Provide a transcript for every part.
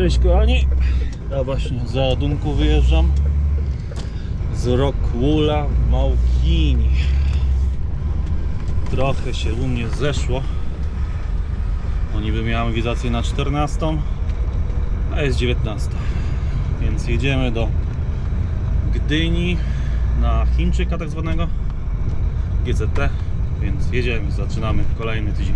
Cześć kochani, ja właśnie z załadunku wyjeżdżam z Rockwoola w Małkini. Trochę się u mnie zeszło. No niby miałem wizację na 14, a jest 19. Więc jedziemy do Gdyni na Chińczyka tak zwanego GCT, więc jedziemy, zaczynamy kolejny tydzień.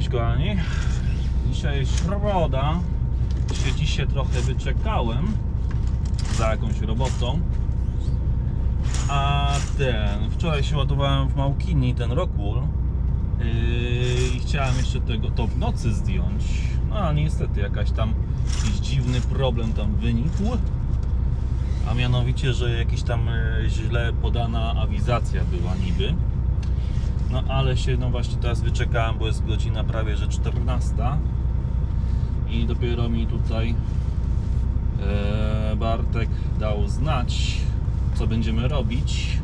Cześć kochani. Dzisiaj jest środa. Się trochę wyczekałem za jakąś robotą. A ten, wczoraj się ładowałem w Małkini, ten Rockwool yy, i chciałem jeszcze tego to w nocy zdjąć. No ale niestety jakaś tam jakiś dziwny problem tam wynikł. A mianowicie, że jakiś tam e, źle podana awizacja była niby. No ale się no właśnie teraz wyczekałem, bo jest godzina prawie że 14 i dopiero mi tutaj e, Bartek dał znać co będziemy robić.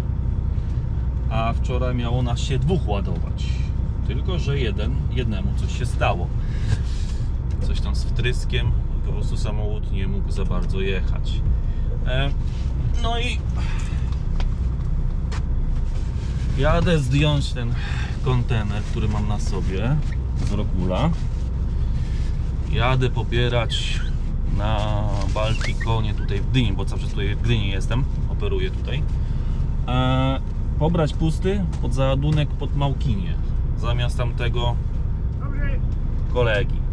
A wczoraj miało nas się dwóch ładować. Tylko, że jeden, jednemu coś się stało. Coś tam z wtryskiem po prostu samochód nie mógł za bardzo jechać. E, no i Jadę zdjąć ten kontener, który mam na sobie z Rokula. Jadę pobierać na Baltikonie tutaj w Gdyni, bo cały czas tutaj w Gdyni jestem, operuję tutaj. E, pobrać pusty pod załadunek pod Małkinie, zamiast tamtego kolegi.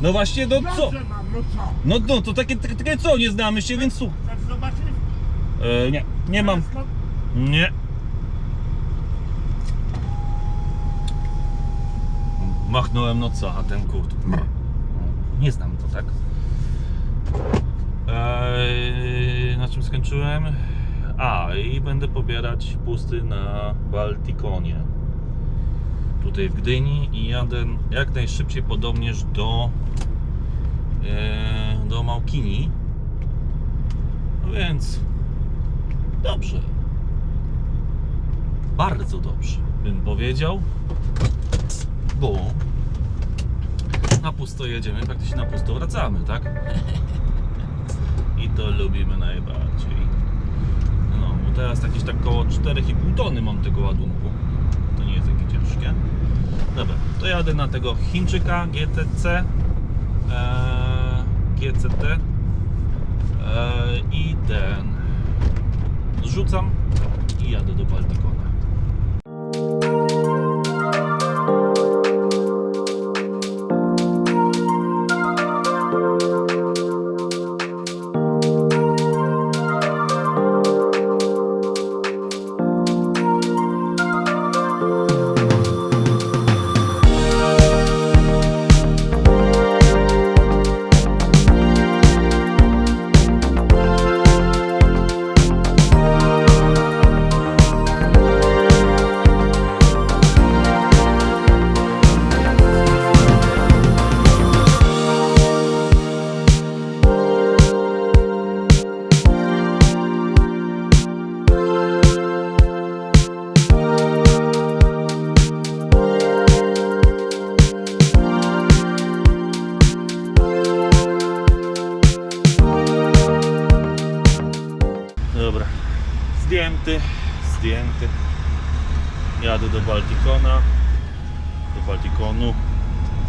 No właśnie, no co? Dobrze mam, no co? No, no to takie, takie, takie co, nie znamy się, więc słuch. Chcesz zobaczyć? E, nie, nie mam. Nie. Machnąłem no co, a ten kurt. Nie znam to, tak? Eee, na czym skończyłem? A, i będę pobierać pusty na Baltikonie. Tutaj w Gdyni i jadę jak najszybciej podobnież do e, do Małkini. No więc dobrze. Bardzo dobrze, bym powiedział. Bo na pusto jedziemy, praktycznie na pusto wracamy, tak? I to lubimy najbardziej. No, bo teraz jakieś tak około 4,5 tony mam tego ładunku. Ciężkie. Dobra, to jadę na tego Chińczyka GTC eee, GCT eee, i ten zrzucam i jadę do Baltikona.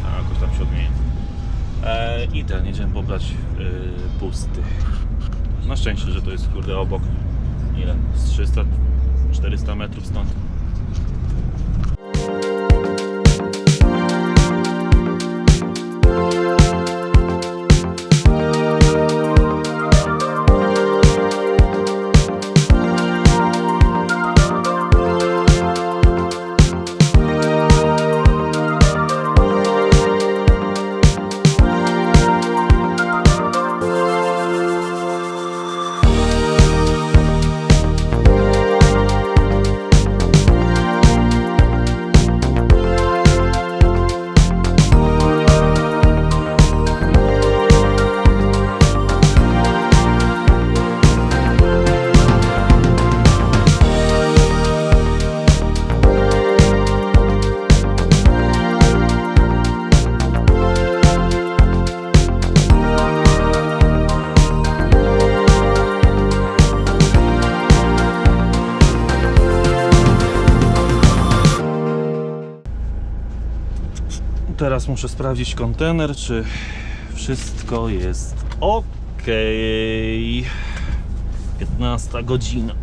A jakoś tam się odmienię. E, I ten, jedziemy pobrać e, pusty. Na szczęście, że to jest kurde obok. Ile? Z 300-400 metrów stąd. Muszę sprawdzić kontener, czy wszystko jest ok. 15 godzina.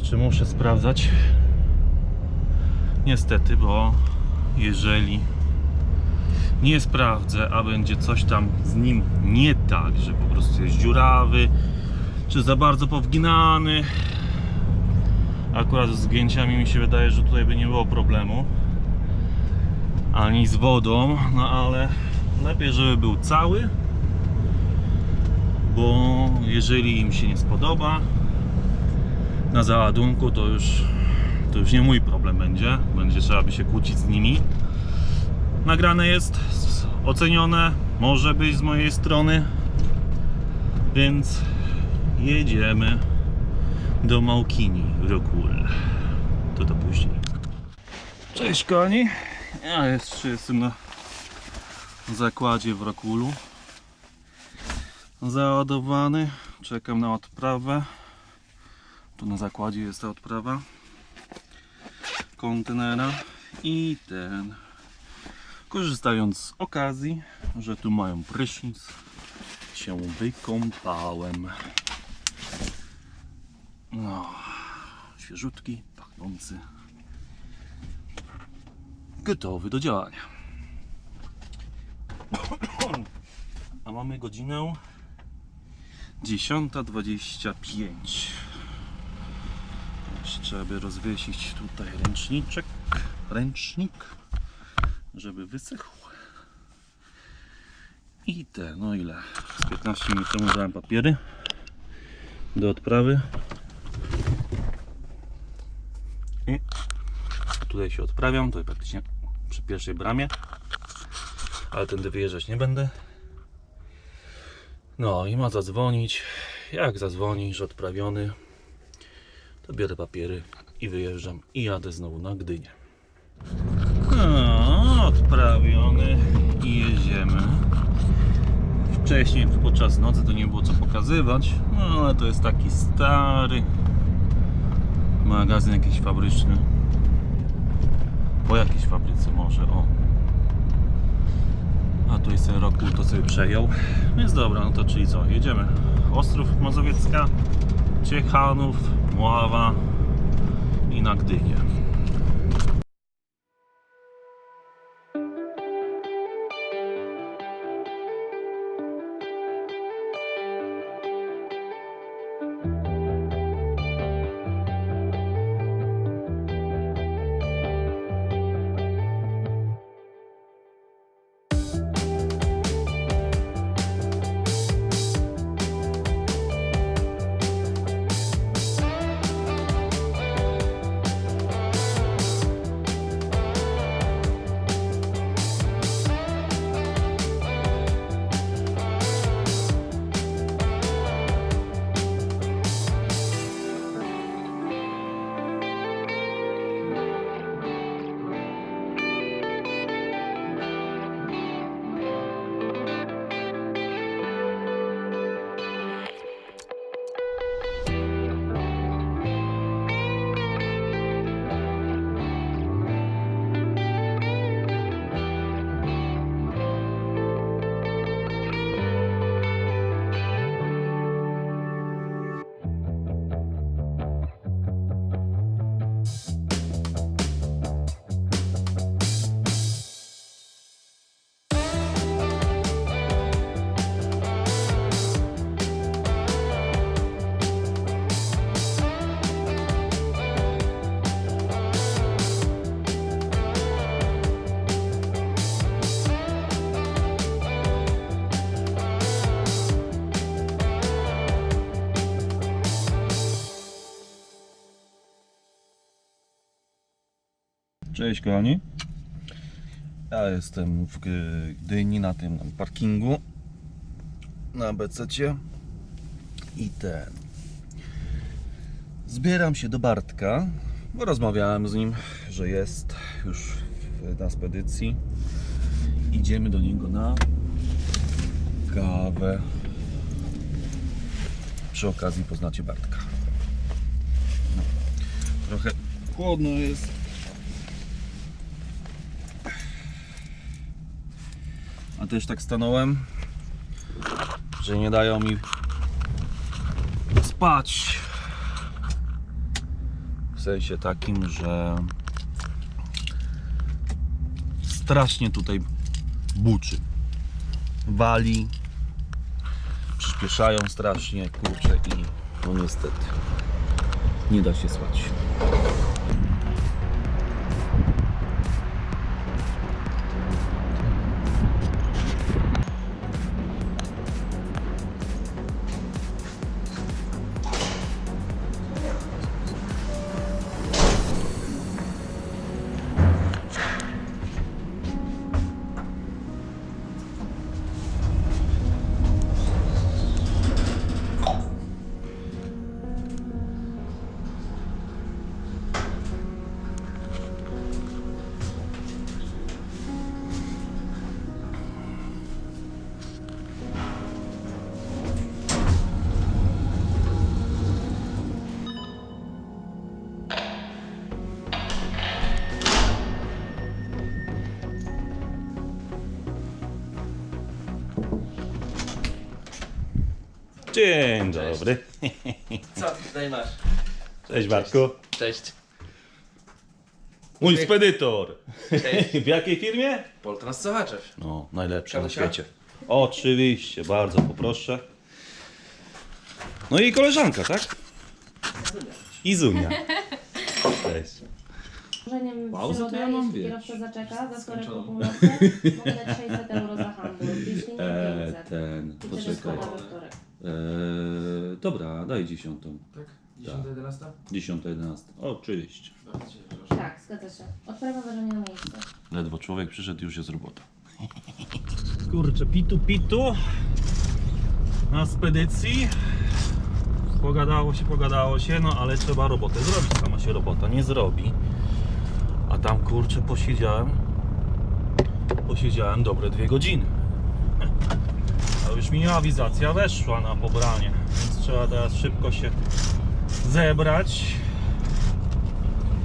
Rzeczy muszę sprawdzać. Niestety, bo jeżeli nie sprawdzę, a będzie coś tam z nim nie tak, że po prostu jest dziurawy, czy za bardzo powginany. Akurat z zgięciami mi się wydaje, że tutaj by nie było problemu. Ani z wodą, no ale lepiej, żeby był cały. Bo jeżeli im się nie spodoba, na załadunku, to już, to już nie mój problem będzie. Będzie trzeba by się kłócić z nimi. Nagrane jest, ocenione, może być z mojej strony, więc jedziemy do Małkini Rockwool. To to później. Cześć kochani. Ja jeszcze jestem na zakładzie w Rockwoolu. Załadowany. Czekam na odprawę. Tu na zakładzie jest ta odprawa. Kontenera i ten. Korzystając z okazji, że tu mają prysznic się wykąpałem. No, świeżutki, pachnący. Gotowy do działania. A mamy godzinę? 10.25 Trzeba by rozwiesić tutaj ręczniczek, ręcznik, żeby wysechł. I te, no ile? Z 15 minut temu dałem papiery do odprawy. I tutaj się odprawiam, to praktycznie przy pierwszej bramie, ale tędy wyjeżdżać nie będę. No i ma zadzwonić. Jak zadzwoni, że odprawiony, to biorę papiery i wyjeżdżam i jadę znowu na Gdynię. No, odprawiony i jedziemy. Wcześniej podczas nocy to nie było co pokazywać, no ale to jest taki stary magazyn jakiś fabryczny. Po jakiejś fabryce może, o. A tu jest roku, to sobie przejął. Więc dobra, no to czyli co, jedziemy. Ostrów Mazowiecka, Ciechanów, Mława i na Gdynię. Cześć kochani. Ja jestem w Gdyni na tym parkingu na BC i ten. Zbieram się do Bartka, bo rozmawiałem z nim, że jest już na spedycji. Idziemy do niego na kawę. Przy okazji poznacie Bartka. No. Trochę chłodno jest. A też tak stanąłem, że nie dają mi spać. W sensie takim, że strasznie tutaj buczy. Wali, przyspieszają strasznie, kurczę i no niestety nie da się spać. Dzień dobry. Co tutaj masz? Cześć Bartku. Cześć. Mój spedytor. Cześć. W jakiej firmie? Poltrans Sochaczew. No, najlepsza na świecie. Oczywiście, bardzo poproszę. No i koleżanka, tak? Izunia. Cześć. Założeniem Pauzę to środę, ja mam, jeśli wiesz, kierowca zaczeka za wtorek po północy, mogę dać 600 euro za handel, jeśli nie Eee, 500. ten, I poczekaj. składa we wtorek. Eee, dobra, daj dziesiątą. Tak? 10, 11? Dziesiąta, jedenasta. Oczywiście. Bardzo cię proszę. Tak, zgadza się. Odprawa ważenia na miejscu. Ledwo człowiek przyszedł, już jest robota. Kurczę, pitu pitu na spedycji. Pogadało się, pogadało się, no ale trzeba robotę zrobić. Sama się robota nie zrobi. A tam kurczę posiedziałem. Posiedziałem dobre dwie godziny. A już mi awizacja weszła na pobranie, więc trzeba teraz szybko się zebrać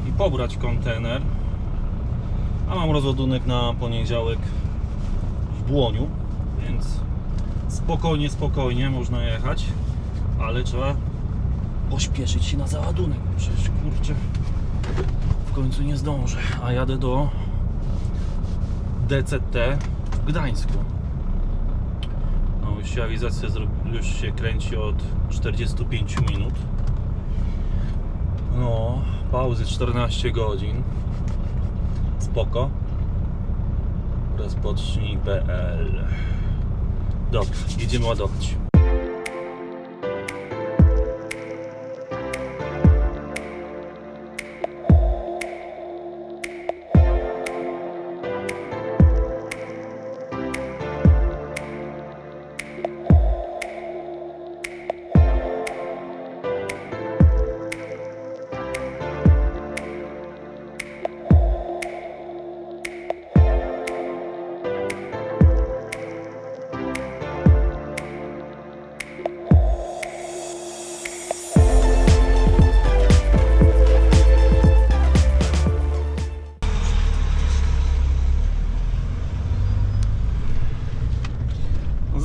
i pobrać kontener. A mam rozładunek na poniedziałek w Błoniu, więc spokojnie, spokojnie można jechać, ale trzeba pośpieszyć się na załadunek, przecież kurczę w końcu nie zdążę, a jadę do DCT w Gdańsku. No już się awizacja zro- już się kręci od 45 minut. No, pauzy 14 godzin. Spoko rozpocznij.pl Dobra, jedziemy ładować.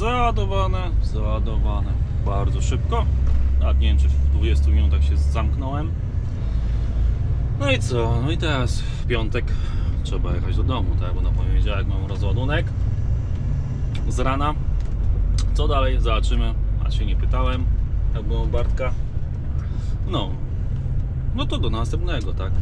Załadowane, załadowane bardzo szybko. Nawet nie wiem, czy w 20 minutach się zamknąłem. No i co? No i teraz w piątek trzeba jechać do domu, tak? Bo na poniedziałek mam rozładunek z rana. Co dalej? Zobaczymy. A się nie pytałem, jak było Bartka. No. No to do następnego, tak?